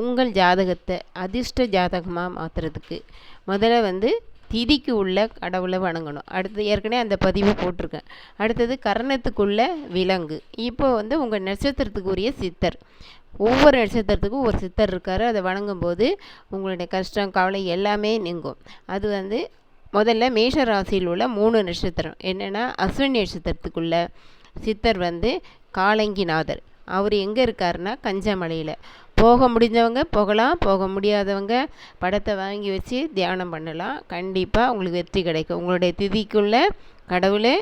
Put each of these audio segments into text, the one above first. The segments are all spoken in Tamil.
உங்கள் ஜாதகத்தை அதிர்ஷ்ட ஜாதகமாக மாற்றுறதுக்கு முதல்ல வந்து திதிக்கு உள்ள கடவுளை வணங்கணும். அடுத்து ஏற்கனவே அந்த பதிவு போட்டிருக்கேன். அடுத்தது கரணத்துக்குள்ள விலங்கு. இப்போ வந்து உங்கள் நட்சத்திரத்துக்குரிய சித்தர். ஒவ்வொரு நட்சத்திரத்துக்கும் ஒரு சித்தர் இருக்கார். அதை வணங்கும்போது உங்களுடைய கஷ்டம் கவலை எல்லாமே நீங்கும். அது வந்து முதல்ல மேஷ ராசியில் உள்ள மூணு நட்சத்திரம். என்னென்னா அஸ்வினி நட்சத்திரத்துக்குள்ள சித்தர் வந்து காலங்கிநாதர். அவர் எங்கே இருக்காருன்னா கஞ்சமலையில். போக முடிஞ்சவங்க போகலாம் போக முடியாதவங்க படத்தை வாங்கி வச்சு தியானம் பண்ணலாம். கண்டிப்பாக உங்களுக்கு வெற்றி கிடைக்கும். உங்களுடைய திதிக்குள்ளே கடவுள்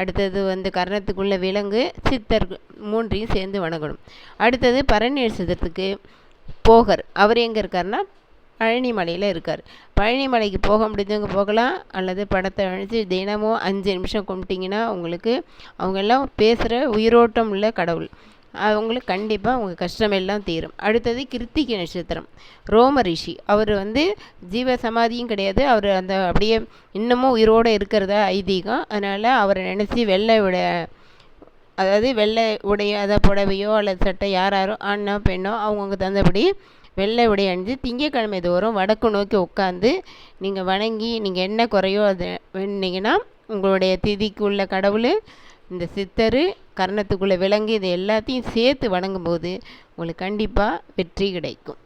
அடுத்தது வந்து கரணத்துக்குள்ளே விலங்கு சித்தர் மூன்றையும் சேர்ந்து வணங்கணும். அடுத்தது பரணி நட்சத்திரத்துக்கு போகர். அவர் எங்கே இருக்காருன்னா பழனி மலையில் இருக்கார். பழனி மலைக்கு போக முடிஞ்சவங்க போகலாம் அல்லது படத்தை அழித்து தினமும் அஞ்சு நிமிஷம் கும்பிட்டிங்கன்னா உங்களுக்கு அவங்கெல்லாம் பேசுகிற உயிரோட்டம் உள்ள கடவுள். அவங்களுக்கு கண்டிப்பாக அவங்க கஷ்டம் எல்லாம் தீரும். அடுத்தது கிருத்திகை நட்சத்திரம். ரோம ரிஷி. அவர் வந்து ஜீவ சமாதியும் கிடையாது. அவர் அந்த அப்படியே இன்னமும் உயிரோடு இருக்கிறதா ஐதீகம். அதனால் அவரை நினச்சி வெள்ளை விட அதாவது வெள்ளை உடைய அதை புடவையோ அல்லது சட்டை யார் யாரோ பெண்ணோ அவங்கவுங்க தந்தபடி வெள்ளை உடை அணிஞ்சு திங்கக்கிழமை தோறும் வடக்கு நோக்கி உட்காந்து நீங்கள் வணங்கி நீங்கள் என்ன குறையோ அதை வேணுனீங்கன்னா உங்களுடைய திதிக்கு உள்ள கடவுள் இந்த சித்தர் கர்ணத்துக்குள்ளே விலங்கு இது எல்லாத்தையும் சேர்த்து வணங்கும்போது உங்களுக்கு கண்டிப்பாக வெற்றி கிடைக்கும்.